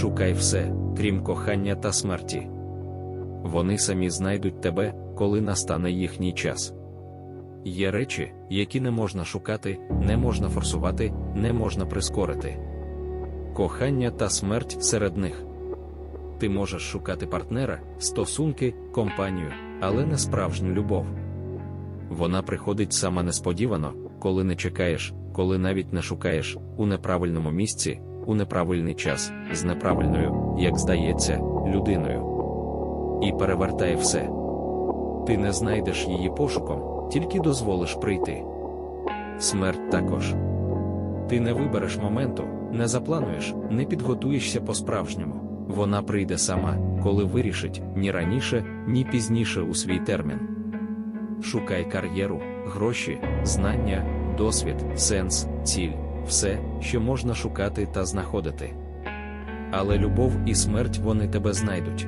Шукай все, крім кохання та смерті. Вони самі знайдуть тебе, коли настане їхній час. Є речі, які не можна шукати, не можна форсувати, не можна прискорити. Кохання та смерть серед них. Ти можеш шукати партнера, стосунки, компанію, але не справжню любов. Вона приходить саме несподівано, коли не чекаєш, коли навіть не шукаєш, у неправильному місці, у неправильний час, з неправильною, як здається, людиною. І перевертає все. Ти не знайдеш її пошуком, тільки дозволиш прийти. Смерть також. Ти не вибереш моменту, не заплануєш, не підготуєшся по-справжньому. Вона прийде сама, коли вирішить ні раніше, ні пізніше у свій термін. Шукай кар'єру, гроші, знання, досвід, сенс, ціль, все, що можна шукати та знаходити. Але любов і смерть вони тебе знайдуть.